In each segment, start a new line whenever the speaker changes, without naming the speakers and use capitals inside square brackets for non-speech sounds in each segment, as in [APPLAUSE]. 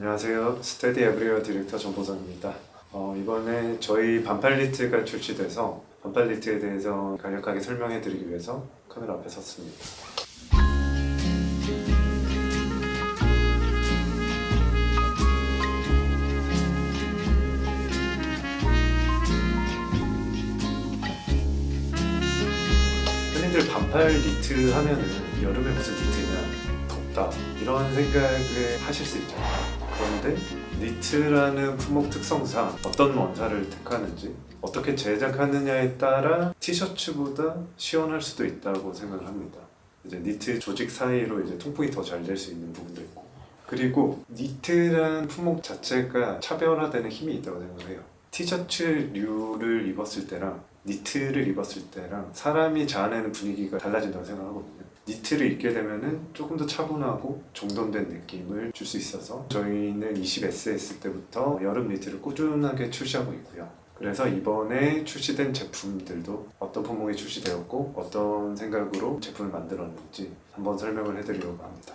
안녕하세요. 스테디 에브리어 디렉터 정보성입니다. 어, 이번에 저희 반팔리트가 출시돼서 반팔리트에 대해서 간략하게 설명해 드리기 위해서 카메라 앞에 섰습니다. 흔히들 반팔 니트 하면은 여름에 무슨 니트냐 덥다 이런 생각을 하실 수 있죠. 그런데 니트라는 품목 특성상 어떤 원사를 택하는지 어떻게 제작하느냐에 따라 티셔츠보다 시원할 수도 있다고 생각을 합니다. 이제 니트 조직 사이로 이제 통풍이 더 잘 될 수 있는 부분도 있고 그리고 니트란 품목 자체가 차별화되는 힘이 있다고 생각을 해요. 티셔츠류를 입었을 때랑 니트를 입었을 때랑 사람이 자아내는 분위기가 달라진다고 생각하거든요. 니트를 입게 되면은 조금 더 차분하고 정돈된 느낌을 줄 수 있어서 저희는 20SS 때부터 여름 니트를 꾸준하게 출시하고 있고요. 그래서 이번에 출시된 제품들도 어떤 품목이 출시되었고 어떤 생각으로 제품을 만들었는지 한번 설명을 해드리려고 합니다.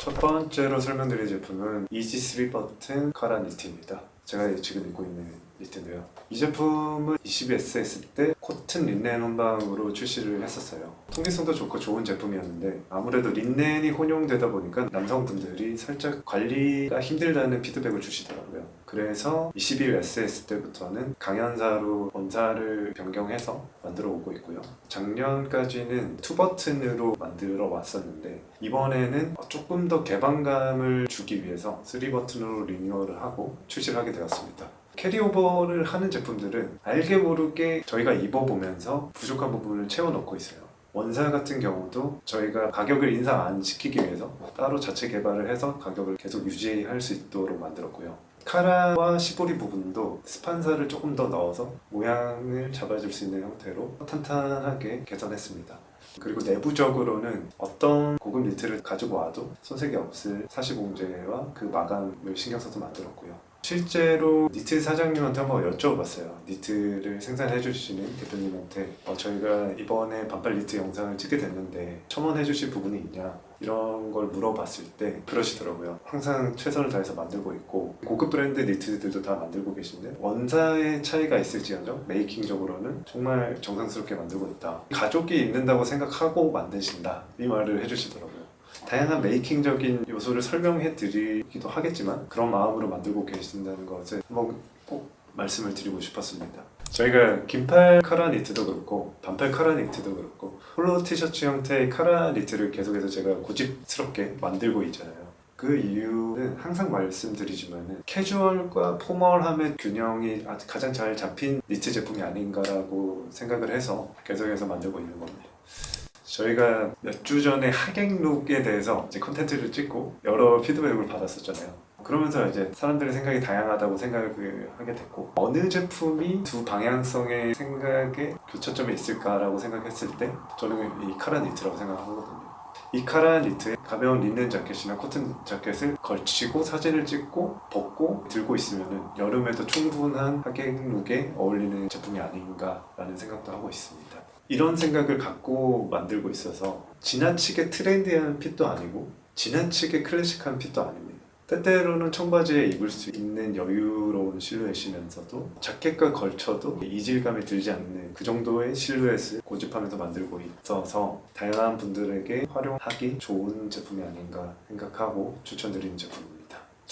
첫 번째로 설명드릴 제품은 이지 3 버튼 카라 니트입니다. 제가 지금 입고 있는 니트인데요. 이 제품은 22SS 때 코튼 린넨 혼방으로 출시를 했었어요. 통기성도 좋고 좋은 제품이었는데 아무래도 린넨이 혼용되다 보니까 남성분들이 살짝 관리가 힘들다는 피드백을 주시더라고요. 그래서 21SS 때부터는 강연사로 원사를 변경해서 만들어 오고 있고요. 작년까지는 투 버튼으로 만들어 왔었는데 이번에는 조금 더 개방감을 주기 위해서 3 버튼으로 리뉴얼을 하고 출시를 하게 되었습니다. 캐리오버를 하는 제품들은 알게 모르게 저희가 입어보면서 부족한 부분을 채워넣고 있어요. 원사 같은 경우도 저희가 가격을 인상 안 시키기 위해서 따로 자체 개발을 해서 가격을 계속 유지할 수 있도록 만들었고요. 카라와 시보리 부분도 스판사를 조금 더 넣어서 모양을 잡아줄 수 있는 형태로 탄탄하게 개선했습니다. 그리고 내부적으로는 어떤 고급 니트를 가지고 와도 손색이 없을 사시공제와 그 마감을 신경 써서 만들었고요. 실제로 니트 사장님한테 한번 여쭤봤어요. 니트를 생산해 주시는 대표님한테 어, 저희가 이번에 반팔 니트 영상을 찍게 됐는데 첨언해 주실 부분이 있냐 이런 걸 물어봤을 때 그러시더라고요. 항상 최선을 다해서 만들고 있고 고급 브랜드 니트들도 다 만들고 계신데 원사의 차이가 있을지언정 메이킹적으로는 정말 정성스럽게 만들고 있다. 가족이 입는다고 생각하고 만드신다 이 말을 해주시더라고요. 다양한 메이킹적인 요소를 설명해 드리기도 하겠지만 그런 마음으로 만들고 계신다는 것을 한번 꼭 말씀을 드리고 싶었습니다. 저희가 긴팔 카라 니트도 그렇고 반팔 카라 니트도 그렇고 폴로 티셔츠 형태의 카라 니트를 계속해서 제가 고집스럽게 만들고 있잖아요. 그 이유는 항상 말씀드리지만 캐주얼과 포멀함의 균형이 가장 잘 잡힌 니트 제품이 아닌가라고 생각을 해서 계속해서 만들고 있는 겁니다. 저희가 몇 주 전에 하객룩에 대해서 이제 컨텐츠를 찍고 여러 피드백을 받았었잖아요. 그러면서 이제 사람들의 생각이 다양하다고 생각을 하게 됐고 어느 제품이 두 방향성의 생각에 교차점이 있을까라고 생각했을 때 저는 이 카라 니트라고 생각하거든요. 이 카라 니트에 가벼운 린넨 자켓이나 코튼 자켓을 걸치고 사진을 찍고 벗고 들고 있으면 여름에도 충분한 하객룩에 어울리는 제품이 아닌가라는 생각도 하고 있습니다. 이런 생각을 갖고 만들고 있어서 지나치게 트렌디한 핏도 아니고 지나치게 클래식한 핏도 아닙니다. 때때로는 청바지에 입을 수 있는 여유로운 실루엣이면서도 자켓과 걸쳐도 이질감이 들지 않는 그 정도의 실루엣을 고집하면서 만들고 있어서 다양한 분들에게 활용하기 좋은 제품이 아닌가 생각하고 추천드리는 제품입니다.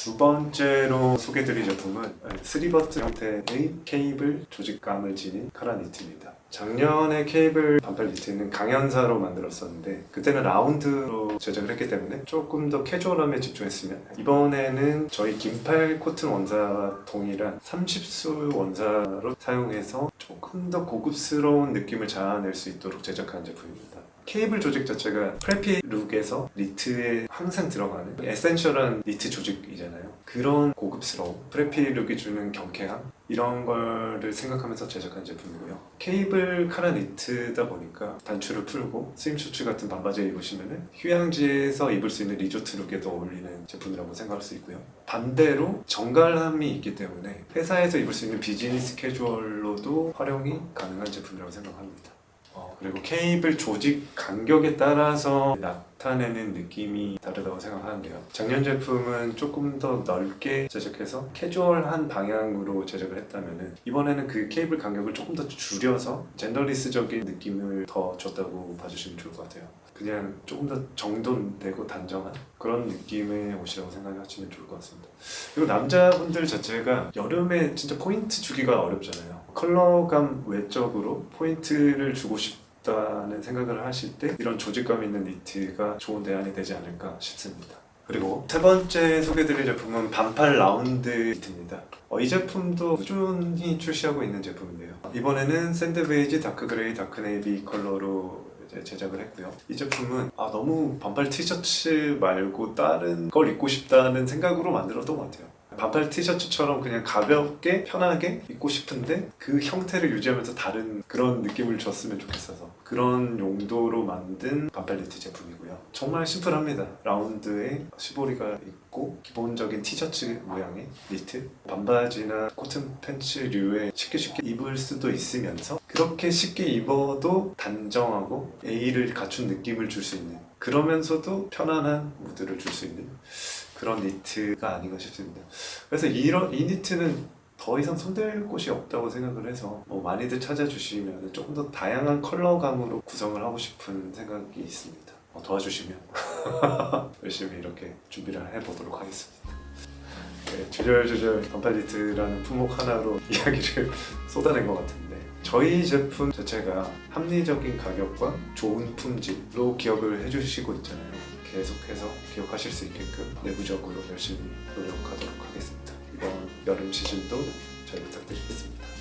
두 번째로 소개드릴 제품은 스리버트 형태의 케이블 조직감을 지닌 카라 니트입니다. 작년에 케이블 반팔 니트는 강연사로 만들었었는데 그때는 라운드로 제작을 했기 때문에 조금 더 캐주얼함에 집중했으면 이번에는 저희 긴팔 코튼 원사와 동일한 30수 원사로 사용해서 조금 더 고급스러운 느낌을 자아낼 수 있도록 제작한 제품입니다. 케이블 조직 자체가 프레피 룩에서 니트에 항상 들어가는 에센셜한 니트 조직이잖아요. 그런 고급스러움, 프레피 룩이 주는 경쾌함 이런 거를 생각하면서 제작한 제품이고요. 케이블 카라 니트다 보니까 단추를 풀고 스임 셔츠 같은 반바지에 입으시면 휴양지에서 입을 수 있는 리조트 룩에도 어울리는 제품이라고 생각할 수 있고요. 반대로 정갈함이 있기 때문에 회사에서 입을 수 있는 비즈니스 캐주얼로도 활용이 가능한 제품이라고 생각합니다. 어, 그리고 케이블 조직 간격에 따라서 나타내는 느낌이 다르다고 생각하는데요. 작년 제품은 조금 더 넓게 제작해서 캐주얼한 방향으로 제작을 했다면은 이번에는 그 케이블 간격을 조금 더 줄여서 젠더리스적인 느낌을 더 줬다고 봐주시면 좋을 것 같아요. 그냥 조금 더 정돈되고 단정한 그런 느낌의 옷이라고 생각하시면 좋을 것 같습니다. 그리고 남자분들 자체가 여름에 진짜 포인트 주기가 어렵잖아요. 컬러감 외적으로 포인트를 주고 싶 다는 생각을 하실 때 이런 조직감 있는 니트가 좋은 대안이 되지 않을까 싶습니다. 그리고 세 번째 소개드릴 제품은 반팔 라운드 니트입니다. 어, 이 제품도 꾸준히 출시하고 있는 제품인데요. 이번에는 샌드 베이지, 다크 그레이, 다크 네이비 컬러로 제작을 했고요. 이 제품은 아, 너무 반팔 티셔츠 말고 다른 걸 입고 싶다는 생각으로 만들었던 것 같아요. 반팔 티셔츠처럼 그냥 가볍게 편하게 입고 싶은데 그 형태를 유지하면서 다른 그런 느낌을 줬으면 좋겠어서 그런 용도로 만든 반팔 니트 제품이고요. 정말 심플합니다. 라운드에 시보리가 있고 기본적인 티셔츠 모양의 니트 반바지나 코튼 팬츠류에 쉽게 쉽게 입을 수도 있으면서 그렇게 쉽게 입어도 단정하고 A를 갖춘 느낌을 줄 수 있는 그러면서도 편안한 무드를 줄 수 있는 그런 니트가 아닌가 싶습니다. 그래서 이런 이 니트는 더 이상 손댈 곳이 없다고 생각을 해서 뭐 많이들 찾아주시면 조금 더 다양한 컬러감으로 구성을 하고 싶은 생각이 있습니다. 어, 도와주시면 [LAUGHS] 열심히 이렇게 준비를 해보도록 하겠습니다. 네, 주절주절 반팔 니트라는 품목 하나로 [LAUGHS] 이야기를 쏟아낸 것 같은데 저희 제품 자체가 합리적인 가격과 좋은 품질로 기억을 해주시고 있잖아요. 계속해서 기억하실 수 있게끔 내부적으로 열심히 노력하도록 하겠습니다. 이번 여름 시즌도 잘 부탁드리겠습니다.